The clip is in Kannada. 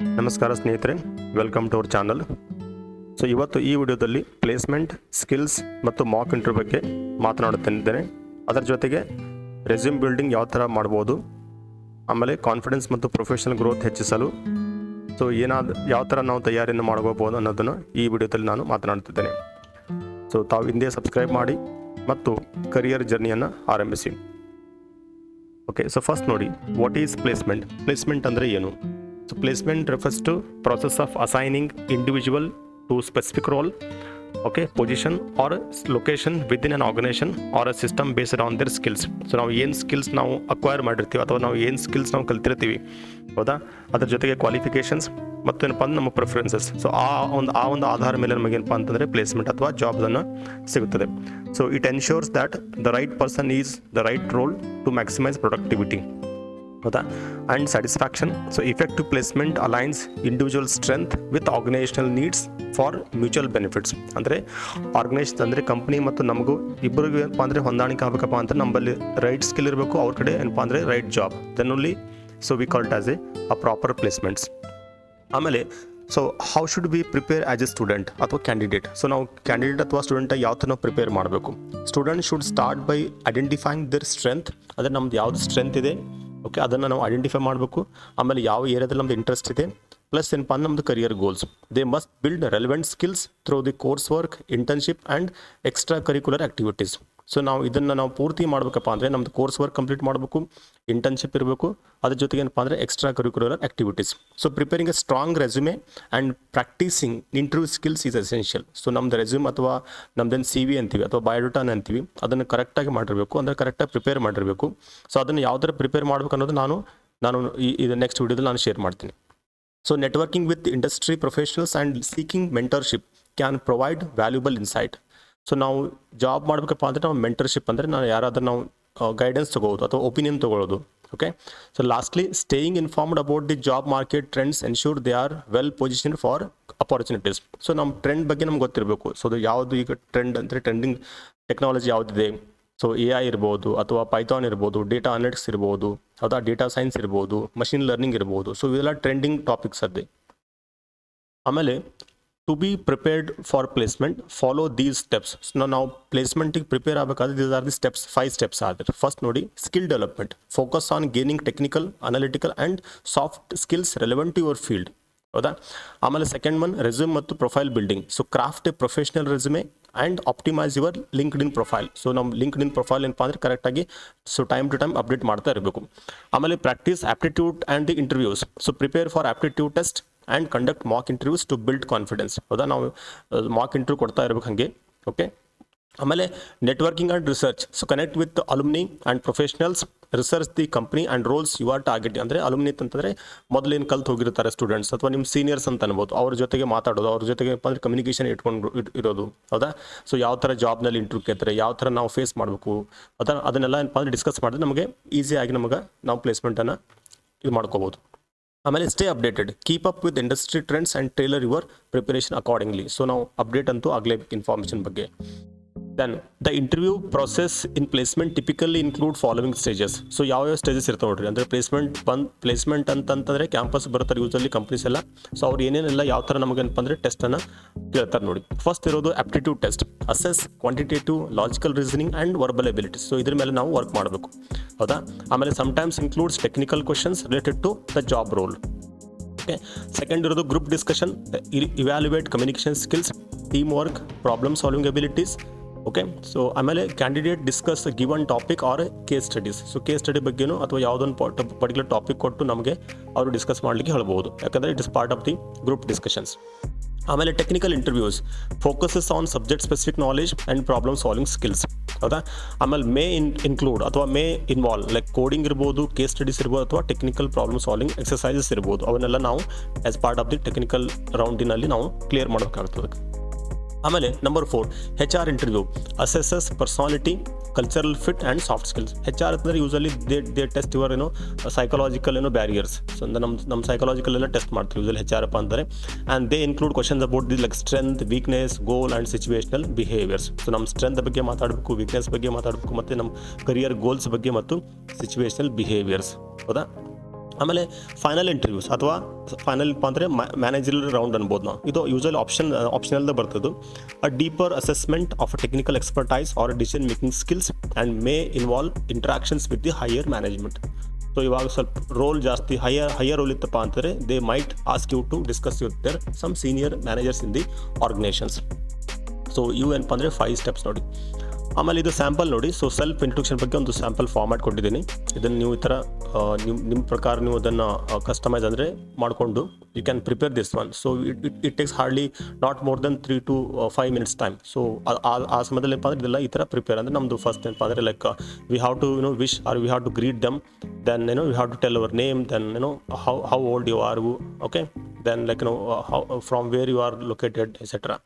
ನಮಸ್ಕಾರ ಸ್ನೇಹಿತರೆ welcome to our channel so ಇವತ್ತು ಈ ವಿಡಿಯೋದಲ್ಲಿ ಪ್ಲೇಸ್ಮೆಂಟ್ ಸ್ಕಿಲ್ಸ್ ಮತ್ತು ಮಾಕ್ ಇಂಟರ್ವ್ಯೂ ಬಗ್ಗೆ ಮಾತನಾಡುತ್ತಿದ್ದೇನೆ. ಅದರ ಜೊತೆಗೆ ರೆಸ್ಯೂಮ್ ಬಿಲ್ಡಿಂಗ್ ಯಾವ ಥರ ಮಾಡ್ಬೋದು, ಆಮೇಲೆ ಕಾನ್ಫಿಡೆನ್ಸ್ ಮತ್ತು ಪ್ರೊಫೆಷನಲ್ ಗ್ರೋತ್ ಹೆಚ್ಚಿಸಲು ಸೊ ಏನಾದ, ಯಾವ ಥರ ನಾವು ತಯಾರಿಯನ್ನು ಮಾಡ್ಕೋಬೋದು ಅನ್ನೋದನ್ನು ಈ ವಿಡಿಯೋದಲ್ಲಿ ನಾನು ಮಾತನಾಡುತ್ತಿದ್ದೇನೆ. ಸೊ ತಾವು ಹಿಂದೆ ಸಬ್ಸ್ಕ್ರೈಬ್ ಮಾಡಿ ಮತ್ತು ಕರಿಯರ್ ಜರ್ನಿಯನ್ನು ಆರಂಭಿಸಿ. ಓಕೆ ಸೊ ಫಸ್ಟ್ ನೋಡಿ ವಾಟ್ ಈಸ್ ಪ್ಲೇಸ್ಮೆಂಟ್ ಪ್ಲೇಸ್ಮೆಂಟ್ ಅಂದರೆ ಏನು? So placement refers to process of assigning individual to specific role okay position or location within an or a system based on their skills so ನಾವು ಏನು ಸ್ಕಿಲ್ಸ್ ನಾವು ಅಕ್ವೈರ್ ಮಾಡಿರ್ತೀವಿ ಅಥವಾ ನಾವು ಏನು ಸ್ಕಿಲ್ಸ್ ನಾವು ಕಲ್ತಿರ್ತೀವಿ, ಹೌದಾ? ಅದ್ರ ಜೊತೆಗೆ ಕ್ವಾಲಿಫಿಕೇಷನ್ಸ್ ಮತ್ತು ಏನಪ್ಪ ಅಂದ್ರೆ ನಮ್ಮ ಪ್ರಿಫರೆನ್ಸಸ್ ಸೊ ಆ ಒಂದು ಆ ಒಂದು ಆಧಾರ ಮೇಲೆ ನಮಗೆ ಏನಪ್ಪ ಅಂತಂದರೆ ಪ್ಲೇಸ್ಮೆಂಟ್ ಅಥವಾ ಜಾಬ್ಸನ್ನು ಸಿಗುತ್ತದೆ. So it ensures that the right person is the right role to maximise productivity ಹೌದಾ and satisfaction so effective placement aligns individual strength with organisational needs for mutual benefits ಅಂದರೆ ಆರ್ಗನೈಸ್ ಅಂದರೆ ಕಂಪ್ನಿ ಮತ್ತು ನಮಗೂ ಇಬ್ಬರಿಗೂ ಏನಪ್ಪ ಅಂದರೆ ಹೊಂದಾಣಿಕೆ ಆಗಬೇಕಪ್ಪ ಅಂದರೆ ನಮ್ಮಲ್ಲಿ ರೈಟ್ ಸ್ಕಿಲ್ ಇರಬೇಕು, ಅವ್ರ ಕಡೆ ಏನಪ್ಪ ಅಂದರೆ right job then only so we called as a uh proper placements ಆಮೇಲೆ so how should be prepare as a student ಅಥವಾ ಕ್ಯಾಂಡಿಡೇಟ್ ಸೊ ನಾವು ಕ್ಯಾಂಡಿಡೇಟ್ ಅಥವಾ ಸ್ಟೂಡೆಂಟ್ ಯಾವ ಥರ ನಾವು ಪ್ರಿಪೇರ್ ಮಾಡಬೇಕು? Student should start by identifying their strength ಅಂದರೆ ನಮ್ದು ಯಾವ್ದು ಸ್ಟ್ರೆಂತ್ ಇದೆ? ಓಕೆ ಅದನ್ನು ನಾವು ಐಡೆಂಟಿಫೈ ಮಾಡಬೇಕು. ಆಮೇಲೆ ಯಾವ ಏರಿಯಾದಲ್ಲಿ ನಮ್ದು ಇಂಟ್ರೆಸ್ಟ್ ಇದೆ. ಪ್ಲಸ್ ಏನಪ್ಪ ಅಂದ್ರೆ ನಮ್ಮದು career goals they must build relevant skills through the course work internship and extra curricular activities so ನಾವು ಇದನ್ನು ನಾವು ಪೂರ್ತಿ ಮಾಡಬೇಕಪ್ಪ ಅಂದರೆ ನಮ್ಮದು ಕೋರ್ಸ್ ವರ್ಕ್ ಕಂಪ್ಲೀಟ್ ಮಾಡಬೇಕು ಇಂಟರ್ನ್ಶಿಪ್ ಇರಬೇಕು. ಅದ್ರ ಜೊತೆಗೆ ಏನಪ್ಪ ಅಂದರೆ extra curricular activities so preparing a strong resume and practising interview skills is essential so ನಮ್ದು ರೆಸ್ಯೂಮ್ ಅಥವಾ ನಮ್ದೇನು ಸಿ ವಿ ಅಂತೀವಿ ಅಥವಾ ಬಯೋಡೋಟಾನ್ ಅಂತೀವಿ, ಅದನ್ನು ಕರೆಕ್ಟಾಗಿ ಮಾಡಿರಬೇಕು, ಅಂದರೆ ಕರೆಕ್ಟಾಗಿ ಪ್ರಿಪೇರ್ ಮಾಡಿರಬೇಕು. ಸೊ ಅದನ್ನು ಯಾವ ಥರ ಪ್ರಿಪೇರ್ ಮಾಡಬೇಕು ಅನ್ನೋದು ನಾನು ನಾನು ಈ, ಇದು ನೆಕ್ಸ್ಟ್ ವಿಡಿಯೋದಲ್ಲಿ ನಾನು ಶೇರ್ ಮಾಡ್ತೀನಿ. So networking with industry professionals and seeking mentorship can provide valuable insight so ನಾವು ಜಾಬ್ ಮಾಡಬೇಕಪ್ಪ ಅಂದರೆ ನಾವು ಮೆಂಟರ್ಶಿಪ್ ಅಂದರೆ ನಾವು ಯಾರಾದರೂ ನಾವು ಗೈಡೆನ್ಸ್ ತೊಗೊಳ್ಳೋದು ಅಥವಾ ಒಪಿನಿಯನ್ ತೊಗೊಳ್ಳೋದು okay so lastly staying informed about the job market trends ensure they are well position for opportunities so ನಮ್ಮ ಟ್ರೆಂಡ್ ಬಗ್ಗೆ ನಮ್ಗೆ ಗೊತ್ತಿರಬೇಕು. ಸೊ ಅದು ಯಾವುದು ಈಗ ಟ್ರೆಂಡ್ ಅಂದರೆ ಟ್ರೆಂಡಿಂಗ್ ಟೆಕ್ನಾಲಜಿ ಯಾವುದಿದೆ? ಸೊ ಎ ಐ ಇರ್ಬೋದು ಅಥವಾ ಪೈಥಾನ್ ಇರ್ಬೋದು ಡೇಟಾ ಅನಲಿಟಿಕ್ಸ್ ಇರ್ಬೋದು, ಅಥವಾ ಡೇಟಾ ಸೈನ್ಸ್ ಇರ್ಬೋದು ಮಷಿನ್ ಲರ್ನಿಂಗ್ ಇರ್ಬೋದು. ಸೊ ಇವೆಲ್ಲ ಟ್ರೆಂಡಿಂಗ್ ಟಾಪಿಕ್ಸ್ ಅದೇ ಆಮೇಲೆ to be prepared for placement follow these steps ನಾವು ಪ್ಲೇಸ್ಮೆಂಟಿಗೆ ಪ್ರಿಪೇರ್ ಆಗಬೇಕಾದ್ರೆ these are the steps five steps ಆದರೆ ಫಸ್ಟ್ ನೋಡಿ skill development focus on gaining technical analytical and soft skills relevant your field ಹೌದಾ? ಆಮೇಲೆ ಸೆಕೆಂಡ್ ಒನ್ ರೆಸ್ಯೂಮ್ ಮತ್ತು profile building so craft a professional resume and optimise your LinkedIn profile so ನಮ್ಮ ಲಿಂಕ್ಡ್ ಇನ್ ಪ್ರೊಫೈಲ್ ಏನಪ್ಪ ಅಂದರೆ ಕರೆಕ್ಟಾಗಿ so time to time update ಮಾಡ್ತಾ ಇರಬೇಕು. ಆಮೇಲೆ practise aptitude and the interviews so prepare for aptitude test and conduct mock interviews to build confidence ಹೌದಾ? ನಾವು ಮಾಕ್ ಇಂಟರ್ವ್ಯೂ ಕೊಡ್ತಾ ಇರ್ಬೇಕು ಹಾಗೆ ಓಕೆ ಆಮೇಲೆ networking and research so connect with alumni and professionals research the company and roles you are target ಅಂದರೆ ಅಲುಮ್ನಿ ಅಂತಂದರೆ ಮೊದಲೇನು ಕಲ್ತು ಹೋಗಿರ್ತಾರೆ ಸ್ಟೂಡೆಂಟ್ಸ್ ಅಥವಾ ನಿಮ್ಮ ಸೀನಿಯರ್ಸ್ ಅಂತ ಅನ್ಬೋದು. ಅವ್ರ ಜೊತೆಗೆ ಮಾತಾಡೋದು, ಅವ್ರ ಜೊತೆಗೆ ಅಂದರೆ ಕಮ್ಯುನಿಕೇಷನ್ ಇಟ್ಕೊಂಡು ಇಟ್- ಇರೋದು, ಹೌದಾ? ಸೊ ಯಾವ ಥರ ಜಾಬ್ನಲ್ಲಿ ಇಂಟರ್ವ್ಯೂ ಕೇಳ್ತಾರೆ, ಯಾವ ಥರ ನಾವು ಫೇಸ್ ಮಾಡಬೇಕು ಅಥವಾ ಅದನ್ನೆಲ್ಲ ಏನಪ್ಪ ಅಂದರೆ ಡಿಸ್ಕಸ್ ಮಾಡಿದ್ರೆ ನಮಗೆ ಈಸಿಯಾಗಿ ನಮಗೆ ನಾವು ಪ್ಲೇಸ್ಮೆಂಟನ್ನು ಇದು ಮಾಡ್ಕೋಬೋದು. ಆಮೇಲೆ stay updated keep up with industry trends and tailor your preparation accordingly so ನಾವು ಅಪ್ಡೇಟ್ ಅಂತೂ ಆಗಲೇಬೇಕು ಇನ್ಫಾರ್ಮೇಷನ್ ಬಗ್ಗೆ. Then the interview process in placement typically include following stages so ಯಾವ್ಯಾವ ಸ್ಟೇಜಸ್ ಇರ್ತಾವೆ ನೋಡ್ರಿ? ಅಂದರೆ ಪ್ಲೇಸ್ಮೆಂಟ್ ಬಂದು ಪ್ಲೇಸ್ಮೆಂಟ್ ಅಂತಂತಂದರೆ ಕ್ಯಾಂಪಸ್ ಬರ್ತಾರೆ ಯೂಸಲ್ಲಿ ಕಂಪ್ನೀಸ್ ಎಲ್ಲ. ಸೊ ಅವ್ರು ಏನೇನೆಲ್ಲ ಯಾವ ಥರ ನಮಗೇನಪ್ಪ ಅಂದರೆ ಟೆಸ್ಟನ್ನು ಕೇಳ್ತಾರೆ ನೋಡಿ. ಫಸ್ಟ್ ಇರೋದು aptitude test assess quantitative logical reasoning and verbal abilities so ಇದ್ರ ಮೇಲೆ ನಾವು ವರ್ಕ್ ಮಾಡಬೇಕು. ಹೌದಾ? ಆಮೇಲೆ sometimes includes technical questions related to the job role okay second ಇರೋದು group discussion evaluate communication skills team work problem solving abilities okay so ಆಮೇಲೆ candidate discuss given topic or case studies so case study ಬಗ್ಗೆನೂ ಅಥವಾ ಯಾವುದೊಂದು ಪರ್ಟಿಕ್ಯುಲರ್ ಟಾಪಿಕ್ ಕೊಟ್ಟು ನಮಗೆ ಅವರು ಡಿಸ್ಕಸ್ ಮಾಡಲಿಕ್ಕೆ ಹೇಳ್ಬೋದು. ಯಾಕಂದರೆ it is part of the group discussions ಆಮೇಲೆ technical interviews focuses on subject specific knowledge and problem solving skills ಹೌದಾ? ಆಮೇಲೆ ಮೇ ಇನ್ ಇನ್ಕ್ಲೂಡ್ ಅಥವಾ ಮೇ ಇನ್ವಾಲ್ವ್ ಲೈಕ್ ಕೋಡಿಂಗ್ ಇರ್ಬೋದು ಕೇಸ್ ಸ್ಟಡೀಸ್ ಇರ್ಬೋದು ಅಥವಾ ಟೆಕ್ನಿಕಲ್ ಪ್ರಾಬ್ಲಮ್ ಸಾಲ್ವಿಂಗ್ ಎಕ್ಸಸೈಸಸ್ ಇರ್ಬೋದು. ಅವನ್ನೆಲ್ಲ ನಾವು as part of the technical ರೌಂಡಿನಲ್ಲಿ ನಾವು ಕ್ಲಿಯರ್ ಮಾಡಬೇಕಾಗ್ತದೆ. ಆಮೇಲೆ number four H R interview assesses personality cultural fit and soft skills H R ಅಂತಂದರೆ usually they they test your ಏನೋ ಸೈಕಲಾಜಿಕಲ್ ಏನೋ ಬ್ಯಾರಿಯರ್ಸ್ ಸೊ ಅಂದರೆ ನಮ್ಮ ನಮ್ಮ ಸೈಕಲಾಜಿಕಲ್ ಎಲ್ಲ ಟೆಸ್ಟ್ ಮಾಡ್ತೀವಿ ಯೂಸಲಿ ಹೆಚ್ ಆರ್ ಅಪ್ಪ ಅಂದರೆ. And they include questions about the like strength weakness goal and situational behaviours so ನಮ್ಮ ಸ್ಟ್ರೆಂತ್ ಬಗ್ಗೆ ಮಾತಾಡಬೇಕು ವೀಕ್ನೆಸ್ ಬಗ್ಗೆ ಮಾತಾಡಬೇಕು, ಮತ್ತು ನಮ್ಮ ಕರಿಯರ್ ಗೋಲ್ಸ್ ಬಗ್ಗೆ ಮತ್ತು ಸಿಚುವೇಷನಲ್ ಬಿಹೇವಿಯರ್ಸ್ ಹೌದಾ? ಆಮೇಲೆ ಫೈನಲ್ ಇಂಟರ್ವ್ಯೂಸ್ ಅಥವಾ ಫೈನಲ್ ಅಂದರೆ ಮ್ಯಾನೇಜರ್ ರೌಂಡ್ ಅನ್ಬೋದು ನಾವು. ಇದು ಯೂಸಲ್ ಆಪ್ಷನ್ ಆಪ್ಷನಲ್ದ ಬರ್ತದ್ದು a deeper assessment of a technical expertise or decision making skills and may involve interactions with the higher management so ಇವಾಗ ಸ್ವಲ್ಪ ರೋಲ್ ಜಾಸ್ತಿ ಹೈಯರ್ ಹೈಯರ್ ರೋಲ್ ಇತ್ತಪ್ಪ ಅಂತಂದರೆ they might ask you to discuss with their some senior managers in the organisations so ಇವು ಏನಪ್ಪ ಅಂದರೆ ಫೈವ್ ಸ್ಟೆಪ್ಸ್ ನೋಡಿ. ಆಮೇಲೆ ಇದು ಸ್ಯಾಂಪಲ್ ನೋಡಿ. ಸೊ ಸೆಲ್ಫ್ ಇಂಟ್ರೊಡಕ್ಷನ್ ಬಗ್ಗೆ ಒಂದು ಸ್ಯಾಂಪಲ್ ಫಾರ್ಮ್ಯಾಟ್ ಕೊಟ್ಟಿದ್ದೀನಿ. ಇದನ್ನು ನೀವು ಈ ಥರ ನಿಮ್ಮ ನಿಮ್ಮ ಪ್ರಕಾರ ನೀವು ಅದನ್ನು ಕಸ್ಟಮೈಸ್ ಅಂದರೆ ಮಾಡಿಕೊಂಡು you can prepare this one so it it takes hardly not more than three to five minutes time so ಆ ಸಮಯದಲ್ಲಿ ಏನಪ್ಪ ಅಂದ್ರೆ ಇದೆಲ್ಲ ಈ ಥರ ಪ್ರಿಪೇರ್ ಅಂದರೆ ನಮ್ಮದು ಫಸ್ಟ್ ಏನಪ್ಪ ಅಂದರೆ like we have to you know wish or we have to greet them then ಏನೋ we have to tell our name then ಏನೋ how how old you are okay then like no how from where you are located etcetera